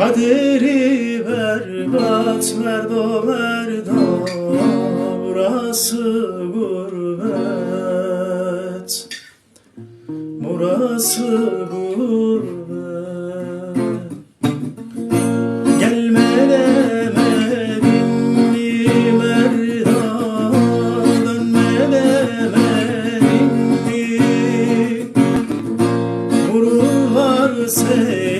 Kaderi berbat merdo merdo Burası gurbet. Burası gurbet. Gelme demedim mi merda Dönme demedim mi seni merdo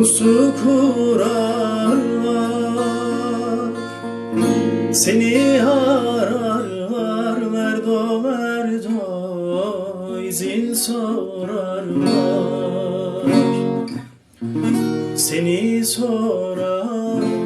Pusu kurarlar. Seni ararlar merdo merdo izin sorarlar. Seni sorarlar